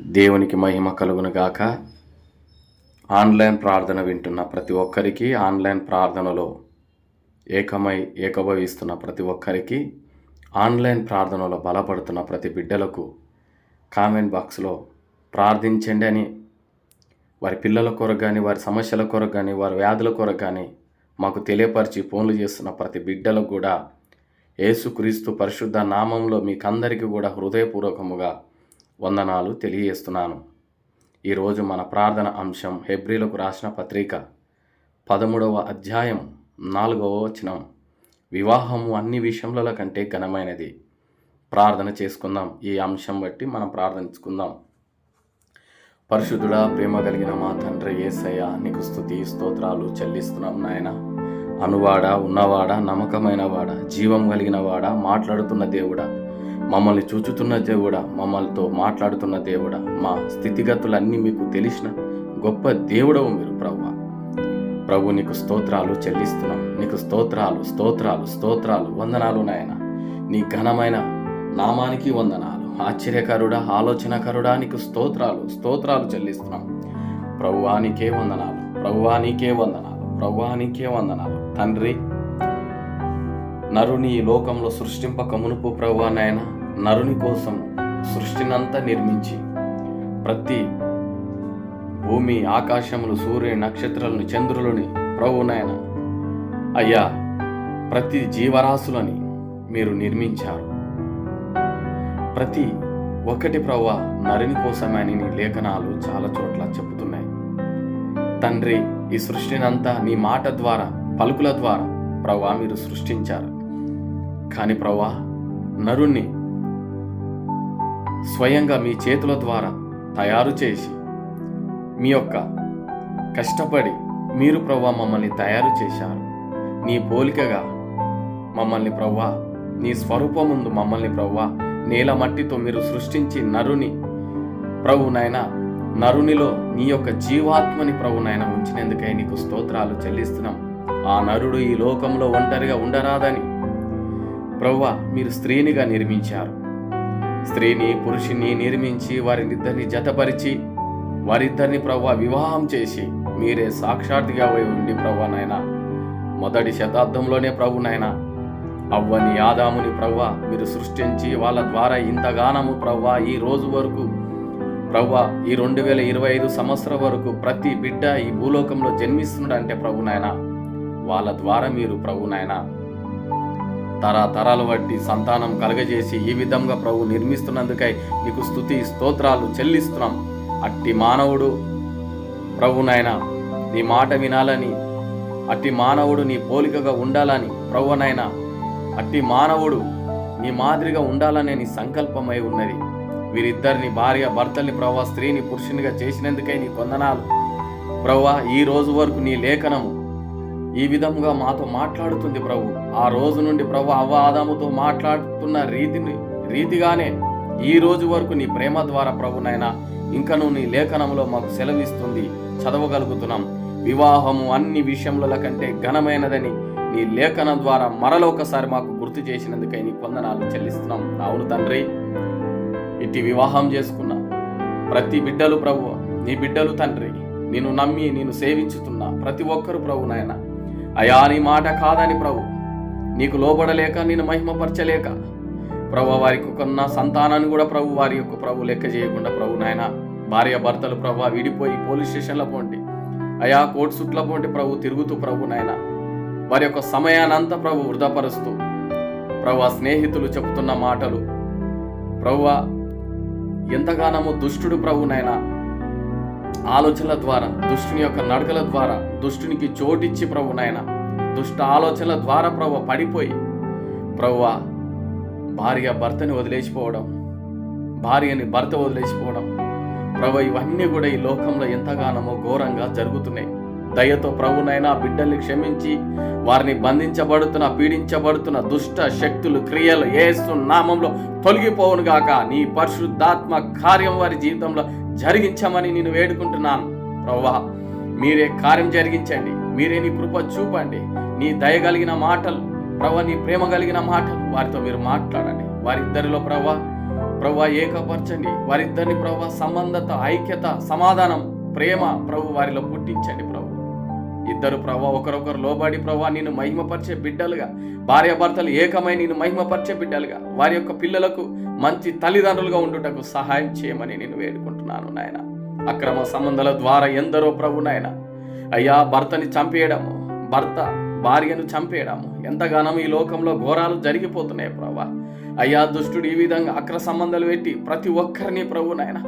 దేవునికి మహిమ కలుగునుగాక. ఆన్లైన్ ప్రార్థన వింటున్న ప్రతి ఒక్కరికి ఆన్లైన్ ప్రార్థనలో ఏకమై ఏకభవిస్తున్న ప్రతి ఒక్కరికి ఆన్లైన్ ప్రార్థనలో బలపడుతున్న ప్రతి బిడ్డలకు కామెంట్ బాక్స్లో ప్రార్థించండి అని వారి పిల్లల కొరకు కానీ వారి సమస్యల కొరకు కానీ వారి వ్యాధుల కొరకు కానీ మాకు తెలియపరిచి ఫోన్లు చేస్తున్న ప్రతి బిడ్డలకు కూడా యేసుక్రీస్తు పరిశుద్ధ నామంలో మీకందరికీ కూడా హృదయపూర్వకముగా వందనాలు తెలియజేస్తున్నాను. ఈరోజు మన ప్రార్థన అంశం హెబ్రిలకు రాసిన పత్రిక పదమూడవ అధ్యాయం నాలుగవ వచనం. వివాహము అన్ని విషయముల కంటే ఘనమైనది. ప్రార్థన చేసుకుందాం. ఈ అంశం బట్టి మనం ప్రార్థించుకుందాం. పరిశుద్ధుడా ప్రేమ కలిగిన మా తండ్రి ఏసయ్య నీకు స్థుతి స్తోత్రాలు చెల్లిస్తున్నాం నాయన. అనువాడా ఉన్నవాడా నమ్మకమైన వాడా జీవం కలిగిన వాడా మాట్లాడుతున్న దేవుడా. మమ్మల్ని చూచుతున్న దేవుడా మమ్మల్తో మాట్లాడుతున్న దేవుడా మా స్థితిగతులన్నీ మీకు తెలిసిన గొప్ప దేవుడవు మీరు ప్రభు ప్రభు నీకు స్తోత్రాలు చెల్లిస్తున్నాం. నీకు స్తోత్రాలు స్తోత్రాలు స్తోత్రాలు వందనాలు నాయన. నీ ఘనమైన నామానికి వందనాలు. ఆశ్చర్యకరుడా ఆలోచనకరుడా నీకు స్తోత్రాలు స్తోత్రాలు చెల్లిస్తున్నాం. ప్రభువానికే వందనాలు. ప్రభువానికే వందనాలు. ప్రభువానికే వందనాలు. తండ్రి నరుని ఈ లోకంలో సృష్టింపక మునుపు ప్రభువా నాయన నరుని కోసం సృష్టినంతా నిర్మించి ప్రతి భూమి ఆకాశములు సూర్యుని నక్షత్రాలను చంద్రులని ప్రభునాయన అయ్యా ప్రతి జీవరాశులని మీరు నిర్మించారు. ప్రతి ఒక్కటి ప్రవ్వ నరుని కోసమని నీ లేఖనాలు చాలా చోట్ల చెబుతున్నాయి. తండ్రి ఈ సృష్టినంతా నీ మాట ద్వారా పలుకుల ద్వారా ప్రవ్వా మీరు సృష్టించారు. కానీ ప్రవ్వా నరుణ్ణి స్వయంగా మీ చేతుల ద్వారా తయారు చేసి మీ యొక్క కష్టపడి మీరు ప్రవ్వా మమ్మల్ని తయారు చేశారు. నీ పోలికగా మమ్మల్ని ప్రవ్వా నీ స్వరూపముందు మమ్మల్ని ప్రవ్వా నేల మట్టితో మీరు సృష్టించి నరుని ప్రభునైనా నరునిలో నీ యొక్క జీవాత్మని ప్రభునైనా ఉంచినందుకై నీకు స్తోత్రాలు చెల్లిస్తున్నాం. ఆ నరుడు ఈ లోకంలో ఒంటరిగా ఉండరాదని ప్రవ్వా మీరు స్త్రీనిగా నిర్మించారు. స్త్రీని పురుషుని నిర్మించి వారినిద్దరిని జతపరిచి వారిద్దరిని ప్రభా వివాహం చేసి మీరే సాక్షాత్గా ఉండి ప్రభా నాయన. మొదటి శతాబ్దంలోనే ప్రభు నాయన. అవ్వని ఆదాముని ప్రవ్వ మీరు సృష్టించి వాళ్ళ ద్వారా ఇంతగానము ప్రవ్వ ఈ రోజు వరకు. ప్రవ్వ ఈ రెండు వేల ఇరవై ఐదు సంవత్సరం వరకు ప్రతి బిడ్డ ఈ భూలోకంలో జన్మిస్తున్నాడంటే ప్రభు నాయన. వాళ్ళ ద్వారా మీరు ప్రభు నాయన. తరతరాలు బట్టి సంతానం కలగజేసి ఈ విధంగా ప్రభు నిర్మిస్తున్నందుకై నీకు స్థుతి స్తోత్రాలు చెల్లిస్తున్నాం. అట్టి మానవుడు ప్రభునైనా నీ మాట వినాలని అట్టి మానవుడు నీ పోలికగా ఉండాలని ప్రభునైనా అట్టి మానవుడు నీ మాదిరిగా ఉండాలనే నీ సంకల్పమై ఉన్నది. వీరిద్దరిని భార్య భర్తల్ని ప్రభా స్త్రీని పురుషునిగా చేసినందుకై నీ కొందనాలు. ప్రభా ఈ రోజు వరకు నీ లేఖనము ఈ విధంగా మాతో మాట్లాడుతుంది ప్రభు. ఆ రోజు నుండి ప్రభు అవ్వ ఆదాముతో మాట్లాడుతున్న రీతిని రీతిగానే ఈ రోజు వరకు నీ ప్రేమ ద్వారా ప్రభునైనా ఇంకను నీ లేఖనంలో మాకు సెలవిస్తుంది. చదవగలుగుతున్నాం. వివాహము అన్ని విషయముల కంటే ఘనమైనదని నీ లేఖనం ద్వారా మరలొకసారి మాకు గుర్తు చేసినందుకై నీ కొందనాలు చెల్లిస్తున్నాం. అవును తండ్రి ఇట్టి వివాహం చేసుకున్నా ప్రతి బిడ్డలు ప్రభు నీ బిడ్డలు తండ్రి నేను నమ్మి నేను సేవించుతున్నా ప్రతి ఒక్కరు ప్రభు నాయనా అయా నీ మాట కాదని ప్రభు. నీకు లోబడలేక నేను మహిమపరచలేక. ప్రభు వారికి కొన్న సంతానాన్ని కూడా ప్రభు వారి యొక్క ప్రభు లెక్క చేయకుండా ప్రభు నాయన భార్య భర్తలు ప్రభు విడిపోయి పోలీస్ స్టేషన్ల పోండి. అయా కోర్టు సుట్ల పోండి ప్రభు తిరుగుతూ ప్రభు నాయన. వారి యొక్క సమయానంతా ప్రభు వృధాపరుస్తూ. ప్రభు స్నేహితులు చెబుతున్న మాటలు. ప్రభు ఎంతగానో దుష్టుడు ప్రభు నాయనా. ఆలోచనల ద్వారా దుష్టుని యొక్క నడకల ద్వారా దుష్టునికి చోటిచ్చి ప్రభు నాయన. దుష్ట ఆలోచనల ద్వారా ప్రభు పడిపోయి ప్రభు భార్య భర్తని వదిలేసిపోవడం భార్యని భర్త వదిలేసిపోవడం ప్రభు ఇవన్నీ కూడా ఈ లోకంలో ఎంతగానో ఘోరంగా జరుగుతున్నాయి. దయతో ప్రభునైనా బిడ్డల్ని క్షమించి వారిని బంధించబడుతున్న పీడించబడుతున్న దుష్ట శక్తులు క్రియలు ఏసు నామంలో తొలగిపోవును గాక. నీ పరిశుద్ధాత్మ కార్యం వారి జీవితంలో జరిగించమని నేను వేడుకుంటున్నాను. ప్రవ్వా మీరే కార్యం జరిగించండి. మీరే నీ కృప చూపండి. నీ దయ కలిగిన మాటలు ప్రభా నీ ప్రేమ కలిగిన మాటలు వారితో మీరు మాట్లాడండి. వారిద్దరిలో ప్రభా ప్రభు ఏకపరచండి. వారిద్దరిని ప్రభు సంబంధత ఐక్యత సమాధానం ప్రేమ ప్రభు వారిలో పుట్టించండి ప్రభు ఇద్దరు ప్రభా ఒకరొకరు లోబడి ప్రభా నేను మహిమపరిచే బిడ్డలుగా. భార్యాభర్తలు ఏకమై నేను మహిమపరిచే బిడ్డలుగా. వారి యొక్క పిల్లలకు మంచి తల్లిదండ్రులుగా ఉండుటకు సహాయం చేయమని నేను వేడుకుంటున్నాను నాయన. అక్రమ సంబంధాల ద్వారా ఎందరో ప్రభు నాయన. అయ్యా భర్తని చంపేయడము భర్త భార్యను చంపేయడము ఎంతగానో ఈ లోకంలో ఘోరాలు జరిగిపోతున్నాయి ప్రభా అయ్యా దుష్టుడు ఈ విధంగా అక్ర సంబంధాలు పెట్టి ప్రతి ఒక్కరిని ప్రభు నాయన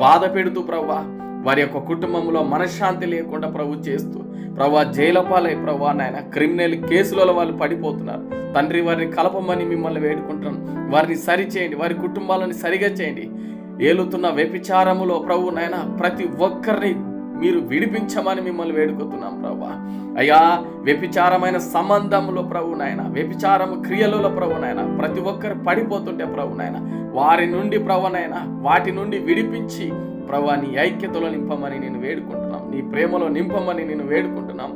బాధ పెడుతూ ప్రభా వారి యొక్క కుటుంబంలో మనశ్శాంతి లేకుండా ప్రభు చేస్తూ ప్రభా జైలపాలై ప్రభా నాయన క్రిమినల్ కేసులలో వాళ్ళు పడిపోతున్నారు. తండ్రి వారిని కలపమని మిమ్మల్ని వేడుకుంటున్నాను వారిని సరి చేయండి వారి కుటుంబాలను సరిగా చేయండి. ఏలుతున్న వ్యభిచారములో ప్రభు నాయన ప్రతి ఒక్కరిని మీరు విడిపించమని మిమ్మల్ని వేడుకుతున్నాం ప్రభా. అయ్యా వ్యభిచారమైన సంబంధంలో ప్రభు నాయన వ్యభిచారము క్రియలలో ప్రభు నాయన ప్రతి ఒక్కరు పడిపోతుంటే ప్రభు నాయన వారి నుండి ప్రభు నాయన వాటి నుండి విడిపించి ప్రభా నీ ఐక్యతలో నింపమని నేను వేడుకుంటున్నాం. నీ ప్రేమలో నింపమని నేను వేడుకుంటున్నాం.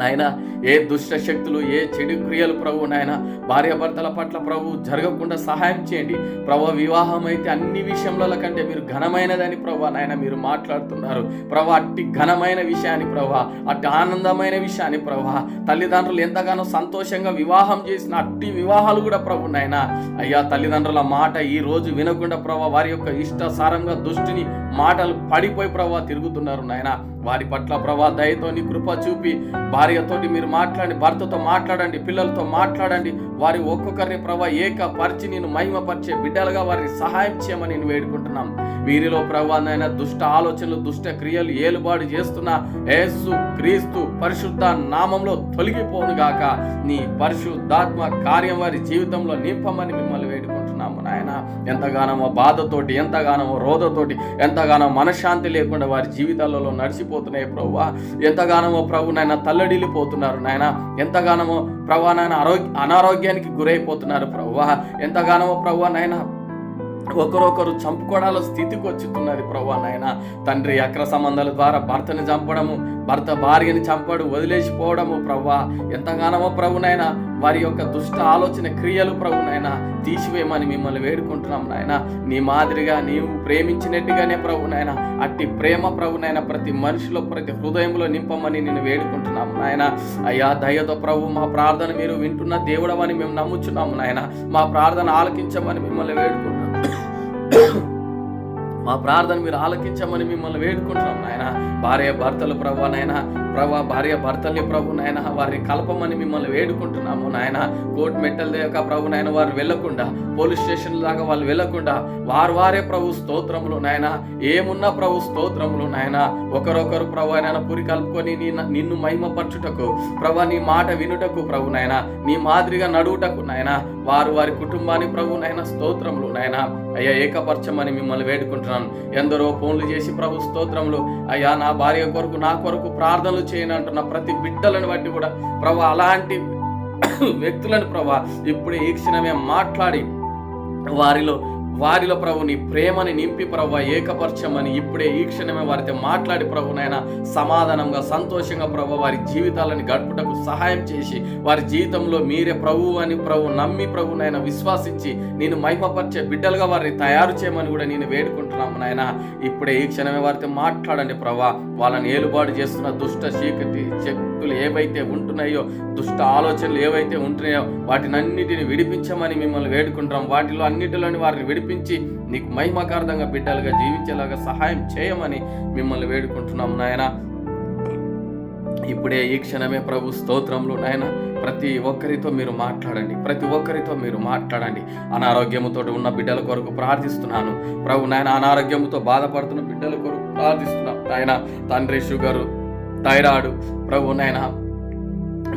నాయన ఏ దుష్ట శక్తులు ఏ చెడు క్రియలు ప్రభు నాయన భార్యాభర్తల పట్ల ప్రభు జరగకుండా సహాయం చేయండి. ప్రభు వివాహం అయితే అన్ని విషయంలో కంటే మీరు ఘనమైనదని ప్రభు నాయన మీరు మాట్లాడుతున్నారు. ప్రభు అట్టి ఘనమైన విషయాన్ని ప్రభా అట్టి ఆనందమైన విషయాన్ని ప్రభా తల్లిదండ్రులు ఎంతగానో సంతోషంగా వివాహం చేసిన అట్టి వివాహాలు కూడా ప్రభు నాయన. అయ్యా తల్లిదండ్రుల మాట ఈ రోజు వినకుండా ప్రభా వారి యొక్క ఇష్టాసారంగా దుష్టిని మాటలు పడిపోయి ప్రభా తిరుగుతున్నారు నాయన. వారి పట్ల ప్రభా దయతో నీ కృప చూపి భార్యతోటి మీరు మాట్లాడండి భర్తతో మాట్లాడండి పిల్లలతో మాట్లాడండి. వారి ఒక్కొక్కరిని ప్రభా ఏక పరిచి నేను మహిమపరిచే బిడ్డలుగా వారిని సహాయం చేయమని నేను వేడుకుంటున్నాం. వీరిలో ప్రభా నాయన దుష్ట ఆలోచనలు దుష్ట క్రియలు ఏలుబాటు చేస్తున్న యేసు క్రీస్తు పరిశుద్ధ నామంలో తొలగిపోను గాక. నీ పరిశుద్ధాత్మ కార్యం వారి జీవితంలో నింపమని మిమ్మల్ని ఎంతగానో బాధతోటి ఎంతగానో రోధతోటి ఎంతగానో మనశ్శాంతి లేకుండా వారి జీవితాలలో నడిచిపోతున్నాయి ప్రభు ఎంతగానో ప్రభు నాయన తల్లడిల్లిపోతున్నారు నాయన. ఎంతగానో ప్రభు నాయన ఆరోగ్య అనారోగ్యానికి గురైపోతున్నారు ప్రభు ఎంతగానో ప్రభు నాయన ఒకరొకరు చంపుకోవడాల స్థితికి వచ్చుతున్నది ప్రభా నాయన. తండ్రి అక్ర సంబంధాల ద్వారా భర్తని చంపడము భర్త భార్యని చంపడు వదిలేసిపోవడము ప్రభా. ఎంతగానో ప్రభునైనా వారి యొక్క దుష్ట ఆలోచన క్రియలు ప్రభునైనా తీసివేయమని మిమ్మల్ని వేడుకుంటున్నాం నాయన. నీ మాదిరిగా నీవు ప్రేమించినట్టుగానే ప్రభునైనా అట్టి ప్రేమ ప్రభునైనా ప్రతి మనిషిలో ప్రతి హృదయంలో నింపమని నేను వేడుకుంటున్నాం నాయన. అయ్యా దయతో ప్రభు మా ప్రార్థన మీరు వింటున్న దేవుడమని మేము నమ్ముచున్నాము నాయన. మా ప్రార్థన ఆలకించమని మిమ్మల్ని వేడుకుంటున్నాం Boom. మా ప్రార్థన మీరు ఆలకించమని మిమ్మల్ని వేడుకుంటున్నాం నాయన. భార్య భర్తలు ప్రభు నాయన. ప్రభా భార్య భర్తల్ని ప్రభు నాయన. వారిని కలపమని మిమ్మల్ని వేడుకుంటున్నాము నాయన. కోర్టు మెట్టల దాకా ప్రభు నాయన. వారు వెళ్ళకుండా పోలీస్ స్టేషన్ దాకా వాళ్ళు వెళ్ళకుండా వారు వారే ప్రభు స్తోత్రములు నాయన. ఏమున్నా ప్రభు స్తోత్రములు నాయన. ఒకరొకరు ప్రభు నాయన పురి కలుపుకొని నిన్ను మహిమపరచుటకు ప్రభు నీ మాట వినుటకు ప్రభు నాయన. నీ మాదిరిగా నడువుటకు నాయన. వారు వారి కుటుంబాన్ని ప్రభు నాయన స్తోత్రములు నాయన. అయ్యా ఏకపరచమని మిమ్మల్ని వేడుకుంటున్నాను ఎందరో ఫోన్లు చేసి ప్రభు స్తోత్రములు అయ్యా నా భార్య కొరకు నా కొరకు ప్రార్థనలు చేయను అంటున్న ప్రతి బిడ్డలను బట్టి కూడా ప్రభు అలాంటి వ్యక్తులను ప్రభా ఇప్పుడు ఈ క్షణమే మాట్లాడి వారిలో వారిలో ప్రభు నీ ప్రేమని నింపి ప్రభు ఏకపరచమని ఇప్పుడే ఈ క్షణమే వారితో మాట్లాడి ప్రభునైనా సమాధానంగా సంతోషంగా ప్రభు వారి జీవితాలను గడుపుటకు సహాయం చేసి వారి జీవితంలో మీరే ప్రభు అని ప్రభు నమ్మి ప్రభునైనా విశ్వాసించి నేను మహిమపరిచే బిడ్డలుగా వారిని తయారు చేయమని కూడా నేను వేడుకుంటున్నాము నాయన. ఇప్పుడే ఈ క్షణమే వారితో మాట్లాడండి ప్రభా వాళ్ళని ఏలుబాటు చేస్తున్న దుష్ట చీకటి శక్తులు ఏవైతే ఉంటున్నాయో దుష్ట ఆలోచనలు ఏవైతే ఉంటున్నాయో వాటిని అన్నిటిని విడిపించమని మిమ్మల్ని వేడుకుంటాం వాటిలో అన్నిటిలోని వారిని నడిపించి నీకు మహిమకార్థంగా బిడ్డలుగా జీవించేలాగా సహాయం చేయమని మిమ్మల్ని వేడుకుంటున్నాం నాయన. ఇప్పుడే ఈ క్షణమే ప్రభు స్తోత్రంలో నాయన ప్రతి ఒక్కరితో మీరు మాట్లాడండి. ప్రతి ఒక్కరితో మీరు మాట్లాడండి. అనారోగ్యముతో ఉన్న బిడ్డల కొరకు ప్రార్థిస్తున్నాను. ప్రభు నాయన అనారోగ్యముతో బాధపడుతున్న బిడ్డల కొరకు ప్రార్థిస్తున్నాను నాయన. తండ్రి షుగరు థైరాయిడ్ ప్రభు నాయన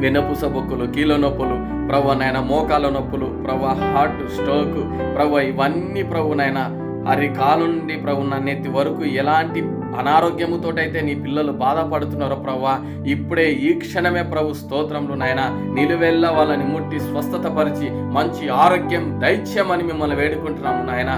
వెన్నపూస బొక్కులు కీళ్ళ నొప్పులు ప్రభు నాయన మోకాల నొప్పులు ప్రభు హార్ట్ స్ట్రోక్ ప్రభు ఇవన్నీ ప్రభు నాయన అరికాలు నుండి ప్రభు నా నెత్తి వరకు ఎలాంటి అనారోగ్యముతోటైతే నీ పిల్లలు బాధపడుతున్నారో ప్రవ్వా ఇప్పుడే ఈ క్షణమే ప్రభు స్తోత్రంలో నాయన నిలువెల్ల వాళ్ళని ముట్టి స్వస్థత పరిచి మంచి ఆరోగ్యం దైత్యమని మిమ్మల్ని వేడుకుంటున్నాము నాయన.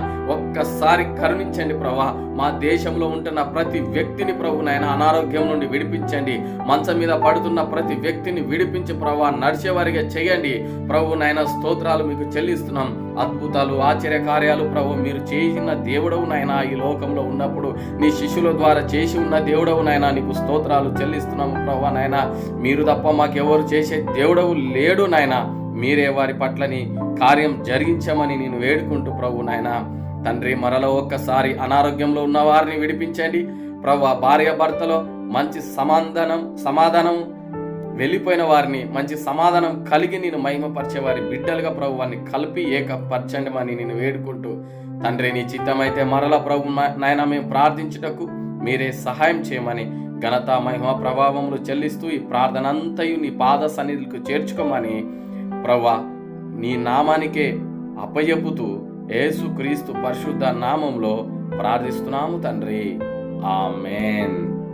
ఒక్కసారి కరుణించండి ప్రభా. మా దేశంలో ఉంటున్న ప్రతి వ్యక్తిని ప్రభు నాయన అనారోగ్యం నుండి విడిపించండి. మంచం మీద పడుతున్న ప్రతి వ్యక్తిని విడిపించి ప్రభా నడిచేవారిగా చేయండి. ప్రభు నాయన స్తోత్రాలు మీకు చెల్లిస్తున్నాం. అద్భుతాలు ఆశ్చర్య కార్యాలు ప్రభు మీరు చేసిన దేవుడవు నాయన ఈ లోకంలో ఉన్నప్పుడు నీ శిష్యుల ద్వారా చేసి ఉన్న దేవుడవు నాయన నీకు స్తోత్రాలు చెల్లిస్తున్నాము ప్రభు నాయన. మీరు తప్ప మాకెవరు చేసే దేవుడవు లేడు నాయన. మీరే వారి పట్లని కార్యం జరిగించమని నేను వేడుకుంటూ ప్రభు నాయన. తండ్రి మరలో ఒక్కసారి అనారోగ్యంలో ఉన్న వారిని విడిపించండి. ప్రభు భార్య భర్తలో మంచి సమాధానం సమాధానం వెళ్ళిపోయిన వారిని మంచి సమాధానం కలిగి నేను మహిమపరిచే వారి బిడ్డలుగా ప్రభు వారిని కలిపి ఏకపరచండి అని నేను వేడుకుంటూ తండ్రి నీ చిత్తమైతే మరల ప్రభు నాయన మేము ప్రార్థించుటకు మీరే సహాయం చేయమని ఘనత మహిమ ప్రభావములు చెల్లిస్తూ ఈ ప్రార్థన అంతయు నీ పాద సన్నిధులకు చేర్చుకోమని ప్రభా నీ నామానికే అపయపుతూ యేసుక్రీస్తు పరిశుద్ధ నామంలో ప్రార్థిస్తున్నాము తండ్రి. ఆమెన్.